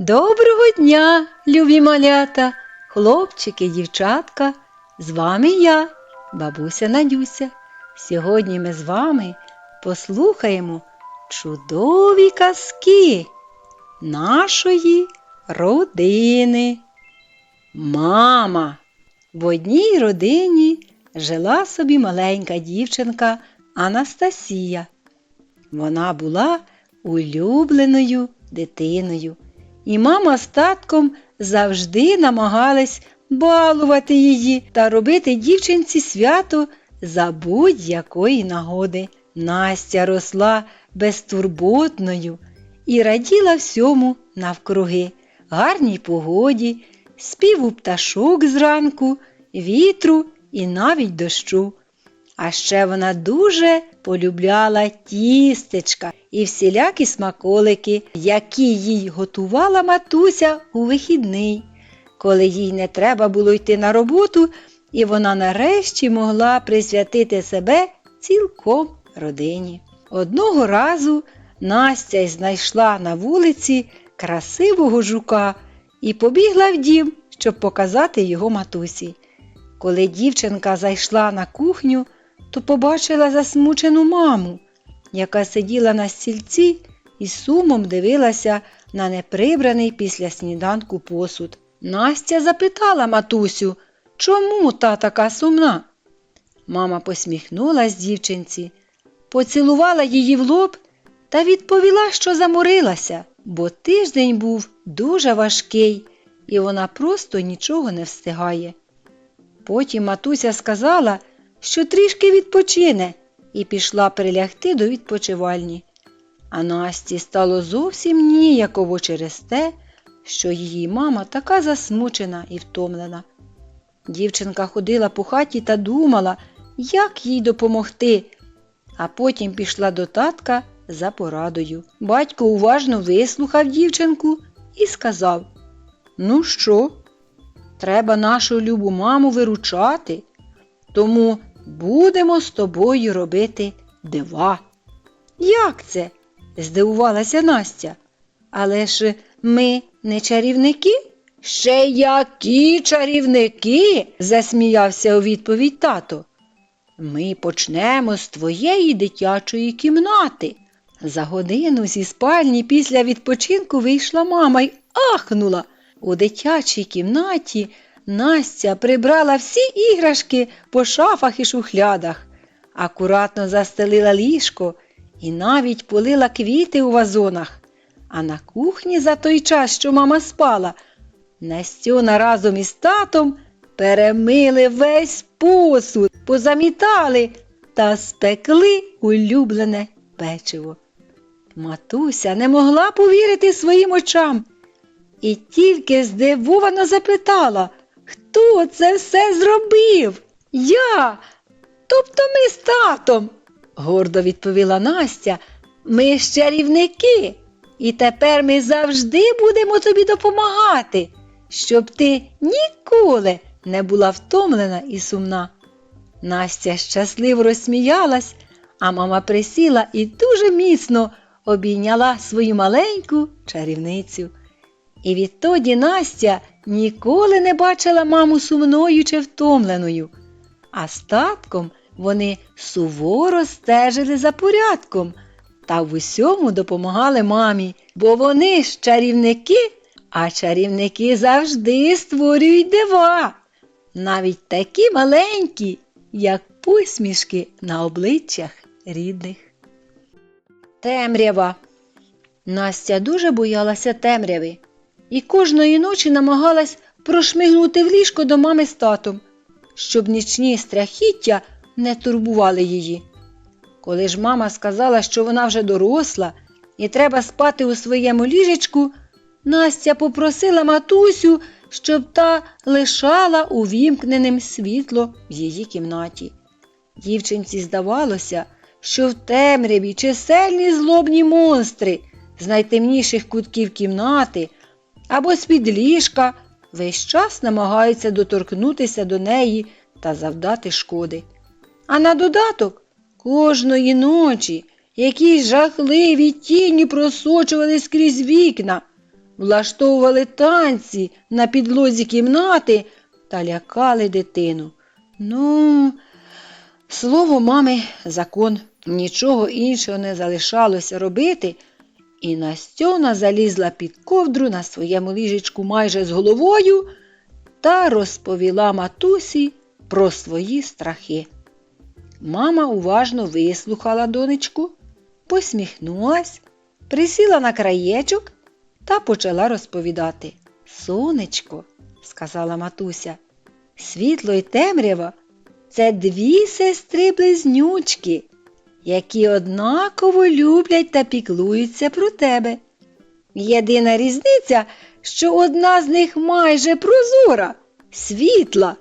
Доброго дня, любі малята, хлопчики, дівчатка. З вами я, бабуся Надюся. Сьогодні ми з вами послухаємо чудові казки нашої родини. Мама. В одній родині жила собі маленька дівчинка Анастасія. Вона була улюбленою дитиною, і мама з татком завжди намагались балувати її та робити дівчинці свято за будь-якої нагоди. Настя росла безтурботною і раділа всьому навкруги, гарній погоді, співу пташок зранку, вітру і навіть дощу. А ще вона дуже полюбляла тістечка і всілякі смаколики, які їй готувала матуся у вихідний, коли їй не треба було йти на роботу, і вона нарешті могла присвятити себе цілком родині. Одного разу Настя знайшла на вулиці красивого жука і побігла в дім, щоб показати його матусі. Коли дівчинка зайшла на кухню, то побачила засмучену маму, яка сиділа на стільці і сумом дивилася на неприбраний після сніданку посуд. Настя запитала матусю, чому та така сумна? Мама посміхнулась дівчинці, поцілувала її в лоб та відповіла, що заморилася, бо тиждень був дуже важкий, і вона просто нічого не встигає. Потім матуся сказала, що трішки відпочине, і пішла прилягти до відпочивальні. А Насті стало зовсім ніяково через те, що її мама така засмучена і втомлена. Дівчинка ходила по хаті та думала, як їй допомогти, а потім пішла до татка за порадою. Батько уважно вислухав дівчинку і сказав: Ну що, треба нашу любу маму виручати, тому будемо з тобою робити дива. Як це? здивувалася Настя. Але ж ми не чарівники? Ще які чарівники? засміявся у відповідь тато. Ми почнемо з твоєї дитячої кімнати. За годину зі спальні після відпочинку вийшла мама й ахнула. У дитячій кімнаті Настя прибрала всі іграшки по шафах і шухлядах, акуратно застелила ліжко і навіть полила квіти у вазонах. А на кухні за той час, що мама спала, Настюна разом із татом перемили весь посуд, позамітали та спекли улюблене печиво. Матуся не могла повірити своїм очам і тільки здивовано запитала, хто це все зробив? Я, тобто ми з татом, гордо відповіла Настя. Ми ж чарівники, і тепер ми завжди будемо тобі допомагати, щоб ти ніколи не була втомлена і сумна. Настя щасливо розсміялась, а мама присіла і дуже міцно обійняла свою маленьку чарівницю. І відтоді Настя ніколи не бачила маму сумною чи втомленою, а з татком вони суворо стежили за порядком та в усьому допомагали мамі, бо вони ж чарівники, а чарівники завжди створюють дива, навіть такі маленькі, як посмішки на обличчях рідних. Темрява. Настя дуже боялася темряви і кожної ночі намагалась прошмигнути в ліжко до мами з татом, щоб нічні страхіття не турбували її. Коли ж мама сказала, що вона вже доросла і треба спати у своєму ліжечку, Настя попросила матусю, щоб та лишала увімкненим світло в її кімнаті. Дівчинці здавалося, що в темряві чисельні злобні монстри з найтемніших кутків кімнати або з-під ліжка весь час намагаються доторкнутися до неї та завдати шкоди. А на додаток кожної ночі якісь жахливі тіні просочувались крізь вікна, влаштовували танці на підлозі кімнати та лякали дитину. Ну, слово мами закон, нічого іншого не залишалося робити, і Настьона залізла під ковдру на своєму ліжечку майже з головою та розповіла матусі про свої страхи. Мама уважно вислухала донечку, посміхнулась, присіла на краєчок та почала розповідати. Сонечко, сказала матуся, світло й темрява це дві сестри близнючки, які однаково люблять та піклуються про тебе. Єдина різниця, що одна з них майже прозора, світла,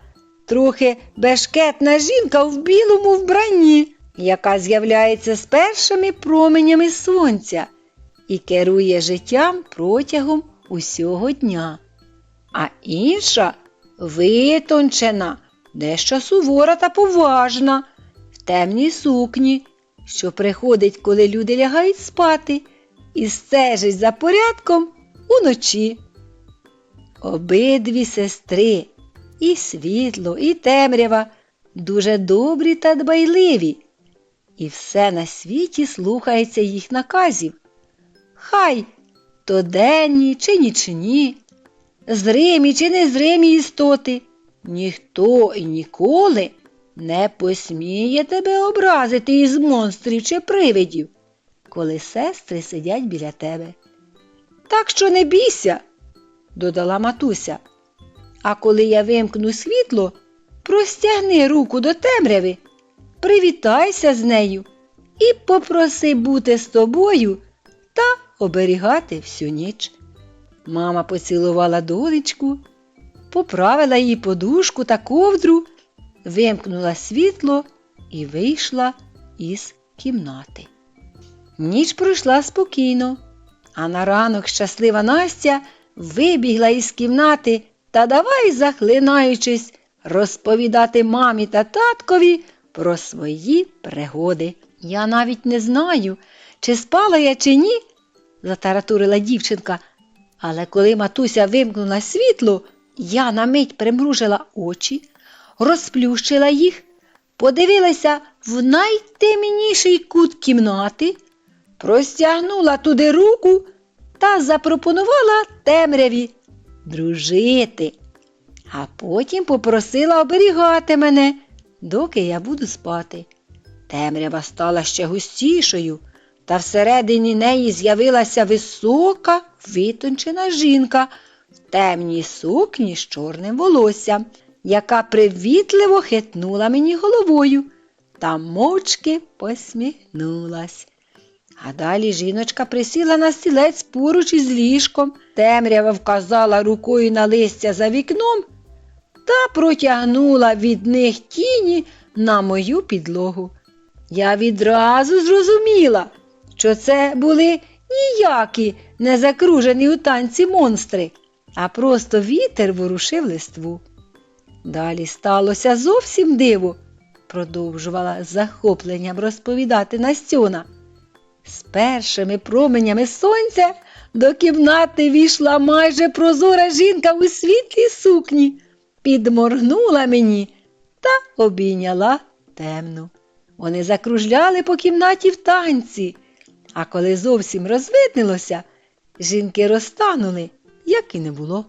трохи бешкетна жінка в білому вбранні, яка з'являється з першими променями сонця і керує життям протягом усього дня. А інша витончена, дещо сувора та поважна, в темній сукні, що приходить, коли люди лягають спати, і стежить за порядком уночі. Обидві сестри, і світло, і темрява, дуже добрі та дбайливі, і все на світі слухається їх наказів. Хай то денні чи нічні, зримі чи незримі істоти, ніхто і ніколи не посміє тебе образити із монстрів чи привидів, коли сестри сидять біля тебе. Так що не бійся, додала матуся. А коли я вимкну світло, простягни руку до темряви, привітайся з нею і попроси бути з тобою та оберігати всю ніч. Мама поцілувала донечку, поправила їй подушку та ковдру, вимкнула світло і вийшла із кімнати. Ніч пройшла спокійно, а на ранок щаслива Настя вибігла із кімнати та давай, захлинаючись, розповідати мамі та таткові про свої пригоди. Я навіть не знаю, чи спала я, чи ні, затаратурила дівчинка. Але коли матуся вимкнула світло, я на мить примружила очі, розплющила їх, подивилася в найтемніший кут кімнати, простягнула туди руку та запропонувала темряві дружити, а потім попросила оберігати мене, доки я буду спати. Темрява стала ще густішою, та всередині неї з'явилася висока, витончена жінка в темній сукні з чорним волоссям, яка привітливо хитнула мені головою та мовчки посміхнулась. А далі жіночка присіла на стілець поруч із ліжком, темрява вказала рукою на листя за вікном та протягнула від них тіні на мою підлогу. Я відразу зрозуміла, що це були ніякі не закружені у танці монстри, а просто вітер ворушив листву. Далі сталося зовсім диво, продовжувала з захопленням розповідати Настюна. З першими променями сонця до кімнати війшла майже прозора жінка у світлій сукні, підморгнула мені та обійняла темну. Вони закружляли по кімнаті в танці, а коли зовсім розвиднилося, жінки розтанули, як і не було.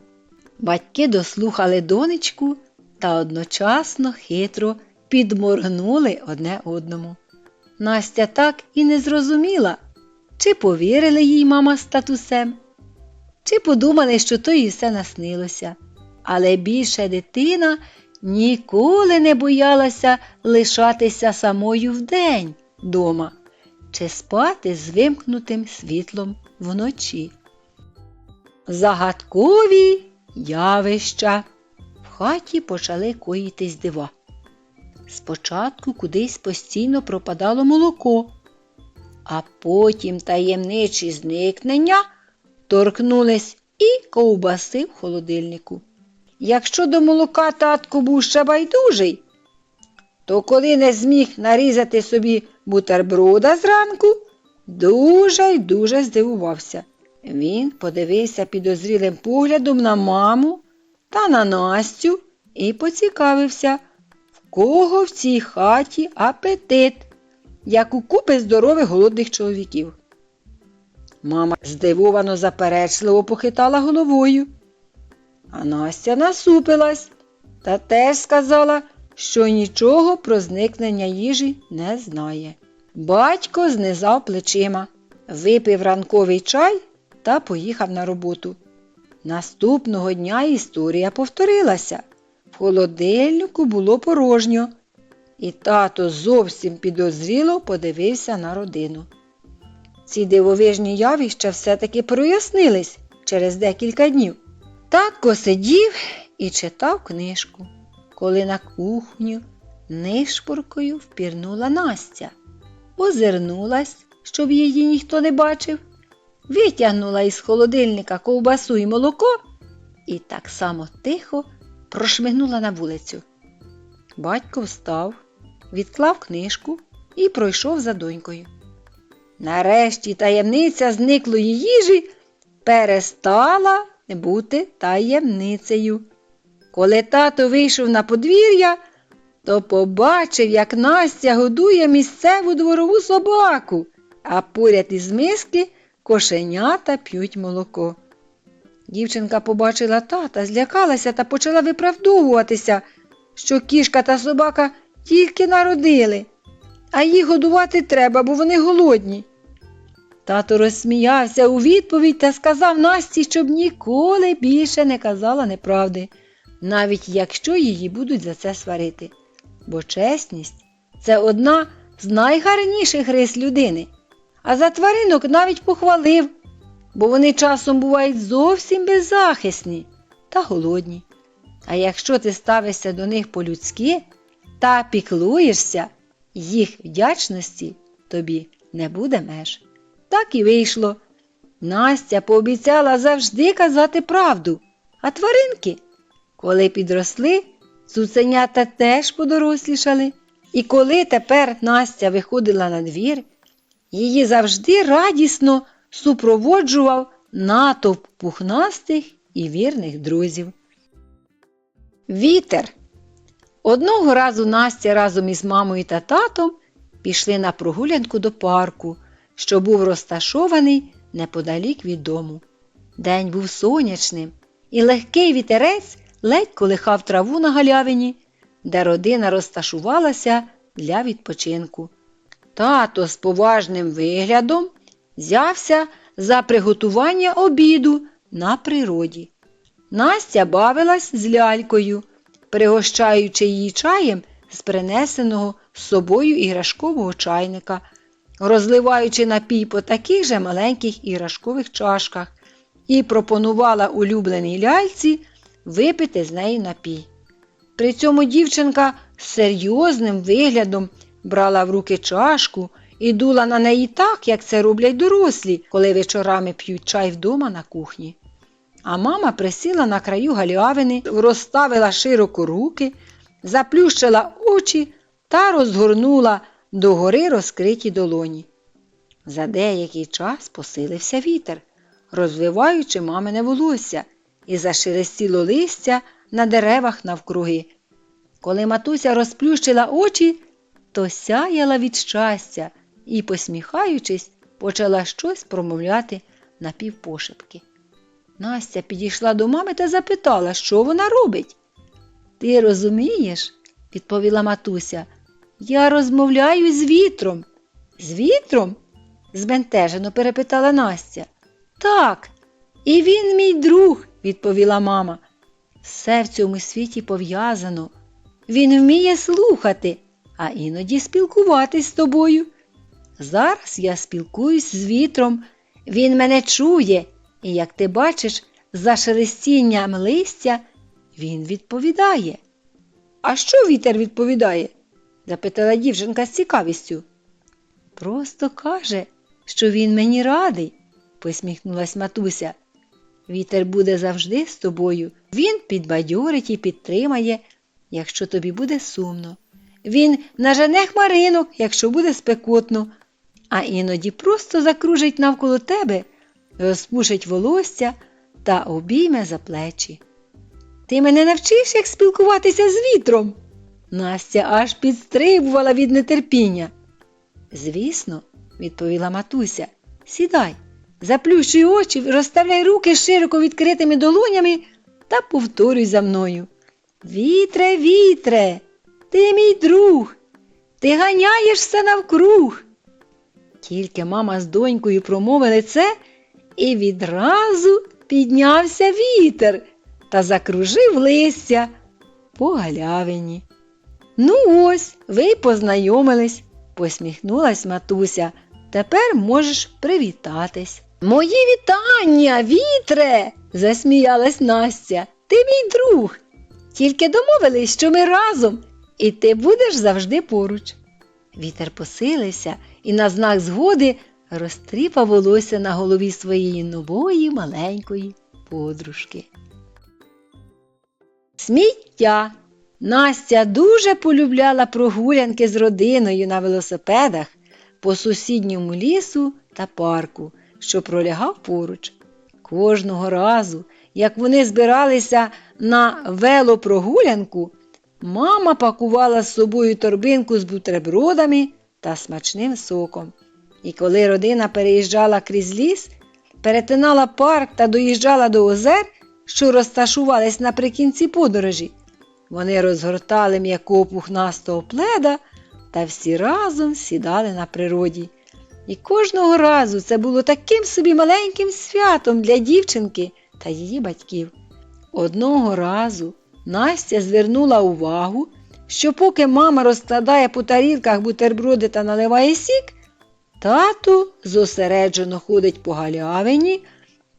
Батьки дослухали донечку та одночасно хитро підморгнули одне одному. Настя так і не зрозуміла, чи повірили їй мама з татусем, чи подумали, що то їй все наснилося. Але більше дитина ніколи не боялася лишатися самою вдень дома чи спати з вимкнутим світлом вночі. Загадкові явища хаті почали коїтись дива. Спочатку кудись постійно пропадало молоко, а потім таємничі зникнення торкнулись і ковбаси в холодильнику. Якщо до молока татко був ще байдужий, то коли не зміг нарізати собі бутерброда зранку, дуже й дуже здивувався. Він подивився підозрілим поглядом на маму та на Настю і поцікавився, в кого в цій хаті апетит, як у купи здорових голодних чоловіків. Мама здивовано заперечливо похитала головою. А Настя насупилась та теж сказала, що нічого про зникнення їжі не знає. Батько знизав плечима, випив ранковий чай та поїхав на роботу. Наступного дня історія повторилася. В холодильнику було порожньо, і тато зовсім підозріло подивився на родину. Ці дивовижні явища все-таки прояснились через декілька днів. Татко сидів і читав книжку, коли на кухню нишпоркою впірнула Настя, озирнулась, щоб її ніхто не бачив, витягнула із холодильника ковбасу і молоко і так само тихо прошмигнула на вулицю. Батько встав, відклав книжку і пройшов за донькою. Нарешті таємниця зниклої їжі перестала бути таємницею. Коли тато вийшов на подвір'я, то побачив, як Настя годує місцеву дворову собаку, а поряд із миски кошенята п'ють молоко. Дівчинка побачила тата, злякалася та почала виправдовуватися, що кішка та собака тільки народили, а їх годувати треба, бо вони голодні. Тато розсміявся у відповідь та сказав Насті, щоб ніколи більше не казала неправди, навіть якщо її будуть за це сварити. Бо чесність це одна з найгарніших рис людини. А за тваринок навіть похвалив, бо вони часом бувають зовсім беззахисні та голодні. А якщо ти ставишся до них по-людськи та піклуєшся, їх вдячності тобі не буде меж. Так і вийшло. Настя пообіцяла завжди казати правду, а тваринки, коли підросли, цуценята теж подорослішали. І коли тепер Настя виходила на двір, її завжди радісно супроводжував натовп пухнастих і вірних друзів. Вітер. Одного разу Настя разом із мамою та татом пішли на прогулянку до парку, що був розташований неподалік від дому. День був сонячним, і легкий вітерець ледь колихав траву на галявині, де родина розташувалася для відпочинку. Тато з поважним виглядом взявся за приготування обіду на природі. Настя бавилась з лялькою, пригощаючи її чаєм з принесеного з собою іграшкового чайника, розливаючи напій по таких же маленьких іграшкових чашках, і пропонувала улюбленій ляльці випити з неї напій. При цьому дівчинка з серйозним виглядом брала в руки чашку і дула на неї так, як це роблять дорослі, коли вечорами п'ють чай вдома на кухні. А мама присіла на краю галявини, розставила широко руки, заплющила очі та розгорнула догори розкриті долоні. За деякий час посилився вітер, розвиваючи мамине волосся, і зашелестіло листя на деревах навкруги. Коли матуся розплющила очі, то сяяла від щастя і, посміхаючись, почала щось промовляти напівпошепки. Настя підійшла до мами та запитала, що вона робить. Ти розумієш, відповіла матуся, я розмовляю з вітром. З вітром? збентежено перепитала Настя. Так, і він мій друг, відповіла мама. Все в цьому світі пов'язано. Він вміє слухати, а іноді спілкуватись з тобою. Зараз я спілкуюсь з вітром, він мене чує, і, як ти бачиш, за шелестінням листя він відповідає. А що вітер відповідає? запитала дівчинка з цікавістю. Просто каже, що він мені радий, посміхнулась матуся. Вітер буде завжди з тобою. Він підбадьорить і підтримає, якщо тобі буде сумно. Він нажене хмаринок, якщо буде спекотно, а іноді просто закружить навколо тебе розпушить волосся та обійме за плечі. Ти мене навчиш, як спілкуватися з вітром? Настя аж підстрибувала від нетерпіння. Звісно, відповіла матуся, сідай, заплющуй очі, розставляй руки широко відкритими долонями та повторюй за мною. Вітре, вітре, ти мій друг, ти ганяєшся навкруг. Тільки мама з донькою промовили це, і відразу піднявся вітер та закружив листя по галявині. Ну ось, ви й познайомились, посміхнулась матуся. Тепер можеш привітатись. Мої вітання, вітре, засміялась Настя. Ти мій друг. Тільки домовились, що ми разом, і ти будеш завжди поруч. Вітер посилився і на знак згоди розтріпав волосся на голові своєї нової маленької подружки. Сміття. Настя дуже полюбляла прогулянки з родиною на велосипедах по сусідньому лісу та парку, що пролягав поруч. Кожного разу, як вони збиралися на велопрогулянку, мама пакувала з собою торбинку з бутербродами та смачним соком. І коли родина переїжджала крізь ліс, перетинала парк та доїжджала до озер, що розташувались наприкінці подорожі, вони розгортали м'якого пухнастого пледа та всі разом сідали на природі. І кожного разу це було таким собі маленьким святом для дівчинки та її батьків. Одного разу Настя звернула увагу, що поки мама розкладає по тарілках бутерброди та наливає сік, тато зосереджено ходить по галявині,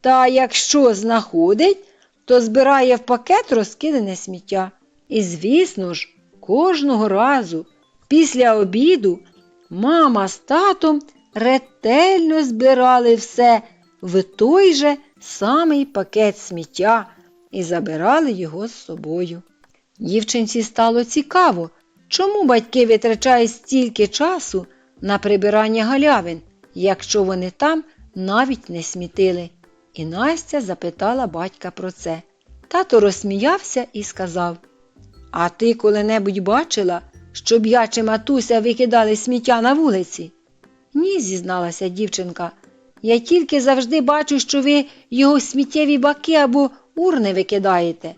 та якщо знаходить, то збирає в пакет розкидане сміття. І, звісно ж, кожного разу після обіду мама з татом ретельно збирали все в той же самий пакет сміття і забирали його з собою. Дівчинці стало цікаво, чому батьки витрачають стільки часу на прибирання галявин, якщо вони там навіть не смітили. І Настя запитала батька про це. Тато розсміявся і сказав А ти коли-небудь бачила, щоб я чи матуся викидали сміття на вулиці? Ні, зізналася дівчинка. Я тільки завжди бачу, що ви його сміттєві баки або урни викидаєте.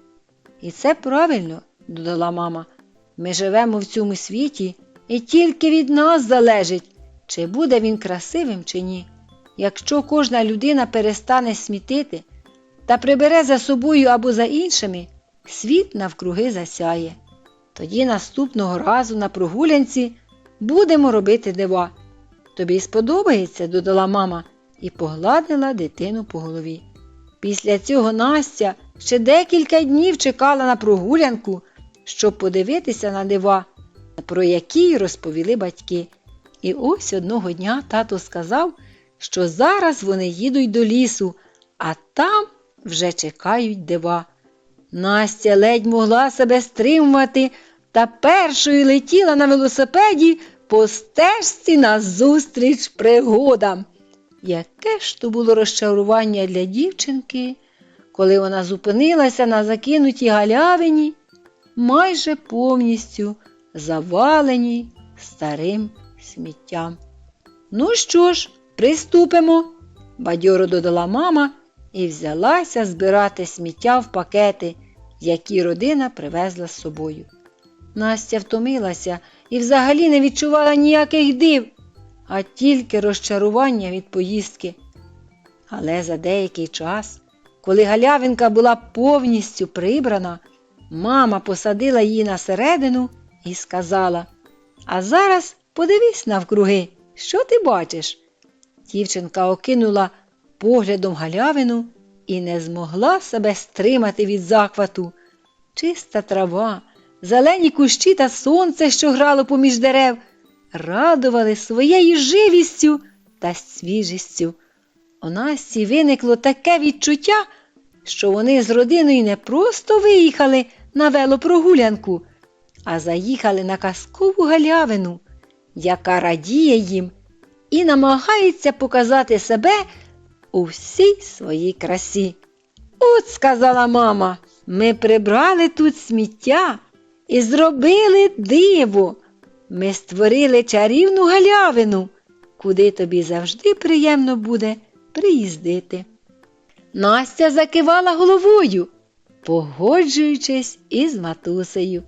І це правильно, додала мама. Ми живемо в цьому світі, і тільки від нас залежить, чи буде він красивим, чи ні. Якщо кожна людина перестане смітити та прибере за собою або за іншими, світ навкруги засяє. Тоді наступного разу на прогулянці будемо робити дива. Тобі сподобається, додала мама і погладила дитину по голові. Після цього Настя ще декілька днів чекала на прогулянку, щоб подивитися на дива, про які розповіли батьки. І ось одного дня тато сказав, що зараз вони їдуть до лісу, а там вже чекають дива. Настя ледь могла себе стримувати та першою летіла на велосипеді по стежці назустріч пригодам. Яке ж то було розчарування для дівчинки, коли вона зупинилася на закинутій галявині, майже повністю заваленій старим сміттям. Ну що ж, приступимо, бадьоро додала мама і взялася збирати сміття в пакети, які родина привезла з собою. Настя втомилася і взагалі не відчувала ніяких див, а тільки розчарування від поїздки. Але за деякий час, коли галявинка була повністю прибрана, мама посадила її на середину і сказала А зараз подивись навкруги, що ти бачиш? Дівчинка окинула поглядом галявину і не змогла себе стримати від захвату. Чиста трава, зелені кущі та сонце, що грало поміж дерев, радували своєю живістю та свіжістю. У Насті виникло таке відчуття, що вони з родиною не просто виїхали на велопрогулянку, а заїхали на казкову галявину, яка радіє їм і намагається показати себе у всій своїй красі. От, сказала мама, ми прибрали тут сміття і зробили диво. Ми створили чарівну галявину, куди тобі завжди приємно буде приїздити. Настя закивала головою, погоджуючись із матусею.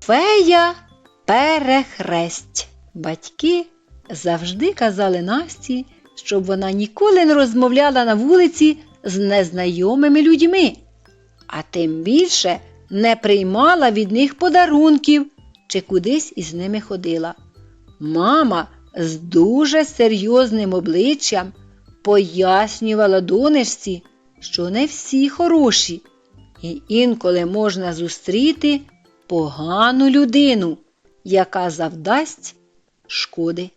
Фея перехресть. Батьки завжди казали Насті, щоб вона ніколи не розмовляла на вулиці з незнайомими людьми, а тим більше не приймала від них подарунків чи кудись із ними ходила. Мама з дуже серйозним обличчям пояснювала донечці, що не всі хороші, і інколи можна зустріти погану людину, яка завдасть шкоди.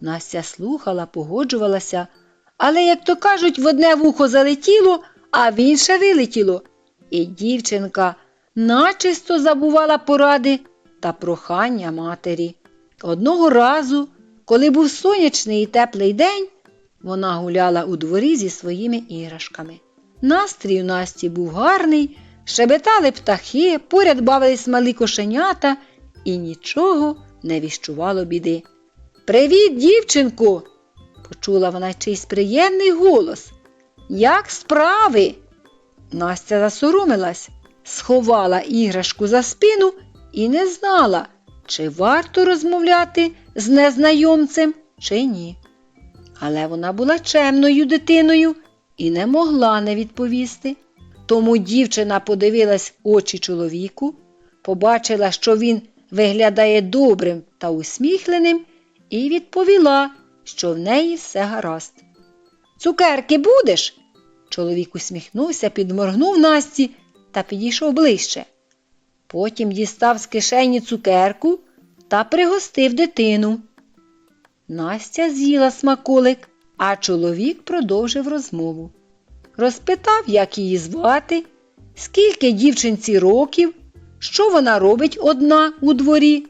Настя слухала, погоджувалася, але, як то кажуть, в одне вухо залетіло, а в інше вилетіло. І дівчинка начисто забувала поради та прохання матері. Одного разу, коли був сонячний і теплий день, вона гуляла у дворі зі своїми іграшками. Настрій у Насті був гарний, щебетали птахи, поряд бавились малі кошенята, і нічого не віщувало біди. Привіт, дівчинку! почула вона чийсь приємний голос. Як справи? Настя засоромилась, сховала іграшку за спину і не знала, чи варто розмовляти з незнайомцем, чи ні. Але вона була чемною дитиною і не могла не відповісти. Тому дівчина подивилась очі чоловіку, побачила, що він виглядає добрим та усміхленим, і відповіла, що в неї все гаразд. Цукерки будеш? Чоловік усміхнувся, підморгнув Насті та підійшов ближче. Потім дістав з кишені цукерку та пригостив дитину. Настя з'їла смаколик, а чоловік продовжив розмову. Розпитав, як її звати, скільки дівчинці років, що вона робить одна у дворі,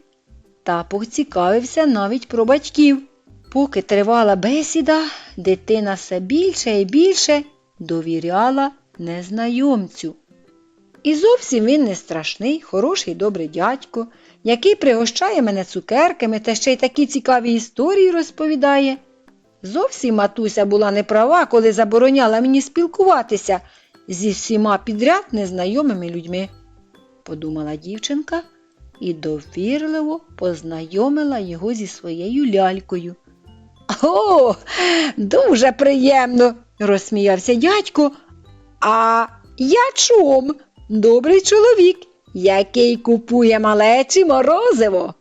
та поцікавився навіть про батьків. Поки тривала бесіда, дитина все більше і більше довіряла незнайомцю. І зовсім він не страшний, хороший добрий дядько, який пригощає мене цукерками та ще й такі цікаві історії розповідає. Зовсім матуся була неправа, коли забороняла мені спілкуватися зі всіма підряд незнайомими людьми, подумала дівчинка і довірливо познайомила його зі своєю лялькою. О, дуже приємно, розсміявся дядько. А я чом? Добрий чоловік, який купує малечі морозиво.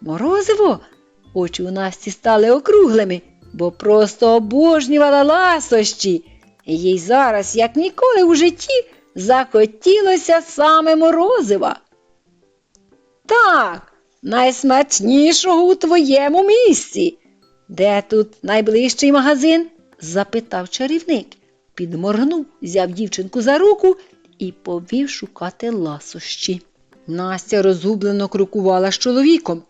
Морозиво? Очі у Насті стали округлими, бо просто обожнювала ласощі. Їй зараз, як ніколи у житті, захотілося саме морозива. Так, найсмачнішого у твоєму місці. Де тут найближчий магазин? запитав чарівник. Підморгнув, взяв дівчинку за руку і повів шукати ласощі. Настя розгублено крокувала з чоловіком.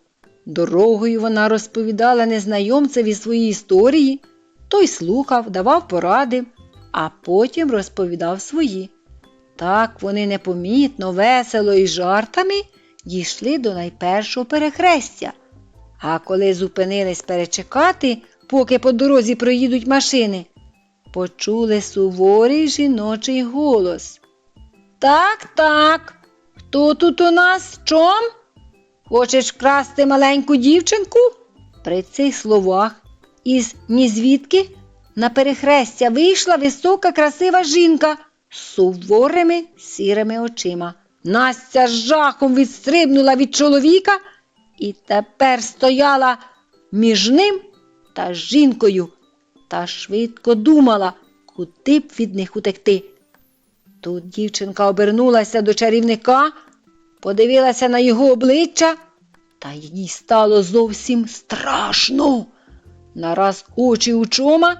Дорогою вона розповідала незнайомцеві свої історії. Той слухав, давав поради, а потім розповідав свої. Так вони непомітно, весело і жартами дійшли до найпершого перехрестя. А коли зупинились перечекати, поки по дорозі проїдуть машини, почули суворий жіночий голос. Так, так, хто тут у нас чом? Хочеш вкрасти маленьку дівчинку? При цих словах із нізвідки на перехрестя вийшла висока, красива жінка з суворими сірими очима. Настя з жахом відстрибнула від чоловіка і тепер стояла між ним та жінкою та швидко думала, куди б від них утекти. Тут дівчинка обернулася до чарівника, подивилася на його обличчя, та їй стало зовсім страшно. Нараз очі у чома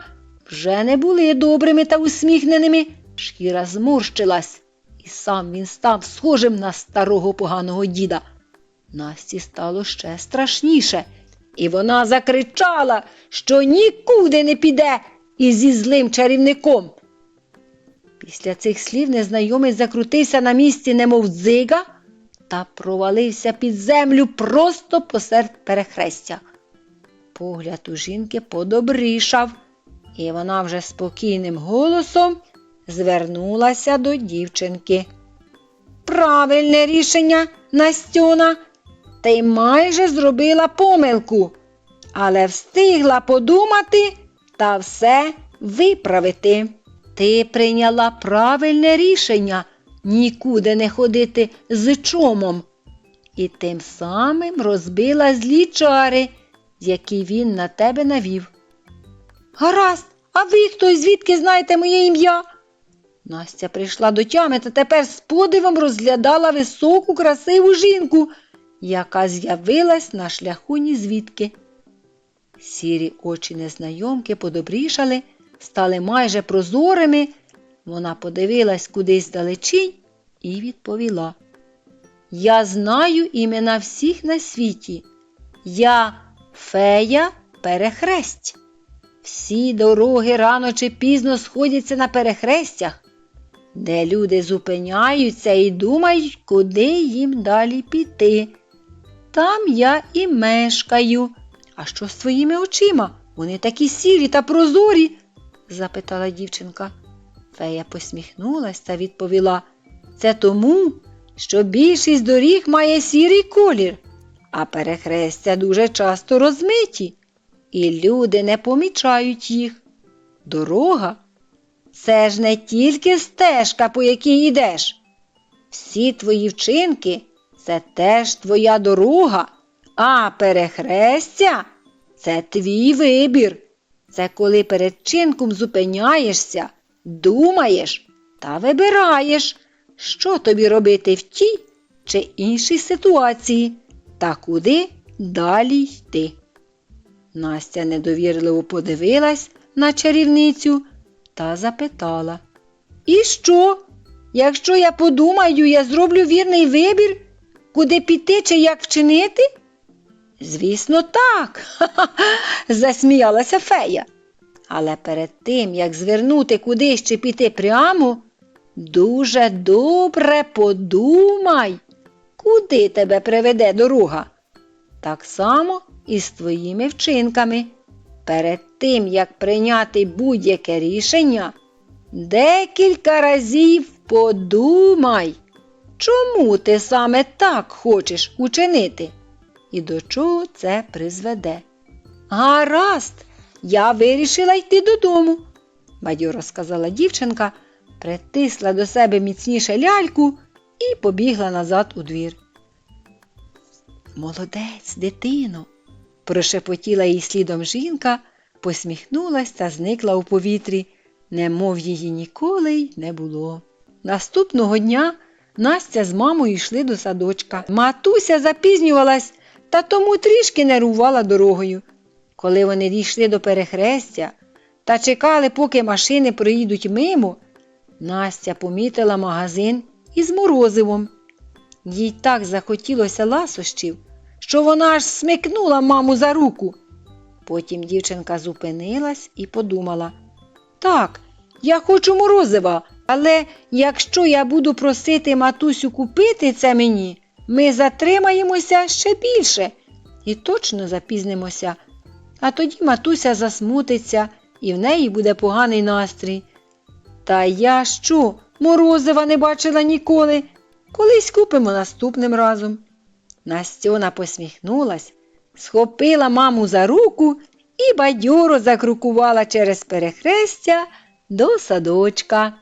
вже не були добрими та усміхненими, шкіра зморщилась, і сам він став схожим на старого поганого діда. Насті стало ще страшніше, і вона закричала, що нікуди не піде і зі злим чарівником. Після цих слів незнайомий закрутився на місці, немов дзига, та провалився під землю просто посеред перехрестя. Погляд у жінки подобрішав, і вона вже спокійним голосом звернулася до дівчинки. Правильне рішення, Настюна. Ти майже зробила помилку, але встигла подумати та все виправити. Ти прийняла правильне рішення нікуди не ходити з чомом, і тим самим розбила злі чари, які він на тебе навів. Гаразд, а ви хто звідки знаєте моє ім'я? Настя прийшла до тями та тепер з подивом розглядала високу, красиву жінку, яка з'явилась на шляху ні звідки. Сірі очі незнайомки подобрішали, стали майже прозорими. Вона подивилась кудись далечінь і відповіла. Я знаю імена всіх на світі. Я фея перехресть. Всі дороги рано чи пізно сходяться на перехрестях, де люди зупиняються і думають, куди їм далі піти. Там я і мешкаю. А що з твоїми очима? Вони такі сірі та прозорі? Запитала дівчинка. Фея посміхнулась та відповіла це тому, що більшість доріг має сірий колір, а перехрестя дуже часто розмиті, і люди не помічають їх. Дорога це ж не тільки стежка, по якій йдеш. Всі твої вчинки це теж твоя дорога, а перехрестя це твій вибір. Це коли перед чинком зупиняєшся, думаєш та вибираєш, що тобі робити в тій чи іншій ситуації та куди далі йти. Настя недовірливо подивилась на чарівницю та запитала І що? Якщо я подумаю, я зроблю вірний вибір, куди піти чи як вчинити? Звісно, так, засміялася фея. Але перед тим, як звернути кудись чи піти прямо, дуже добре подумай, куди тебе приведе дорога. Так само і з твоїми вчинками. Перед тим, як прийняти будь-яке рішення, декілька разів подумай, чому ти саме так хочеш учинити і до чого це призведе. Гаразд, я вирішила йти додому, бадьоро сказала дівчинка, притисла до себе міцніше ляльку і побігла назад у двір. Молодець, дитино, прошепотіла їй слідом жінка, посміхнулась та зникла у повітрі, немов її ніколи й не було. Наступного дня Настя з мамою йшли до садочка. Матуся запізнювалась та тому трішки нервувала дорогою. Коли вони дійшли до перехрестя та чекали, поки машини проїдуть мимо, Настя помітила магазин із морозивом. Їй так захотілося ласощів, що вона аж смикнула маму за руку. Потім дівчинка зупинилась і подумала так, я хочу морозива, але якщо я буду просити матусю купити це мені, ми затримаємося ще більше і точно запізнимося. А тоді матуся засмутиться і в неї буде поганий настрій. Та я що, морозива не бачила ніколи. Колись купимо наступним разом. Настьона посміхнулась, схопила маму за руку і бадьоро закрукувала через перехрестя до садочка.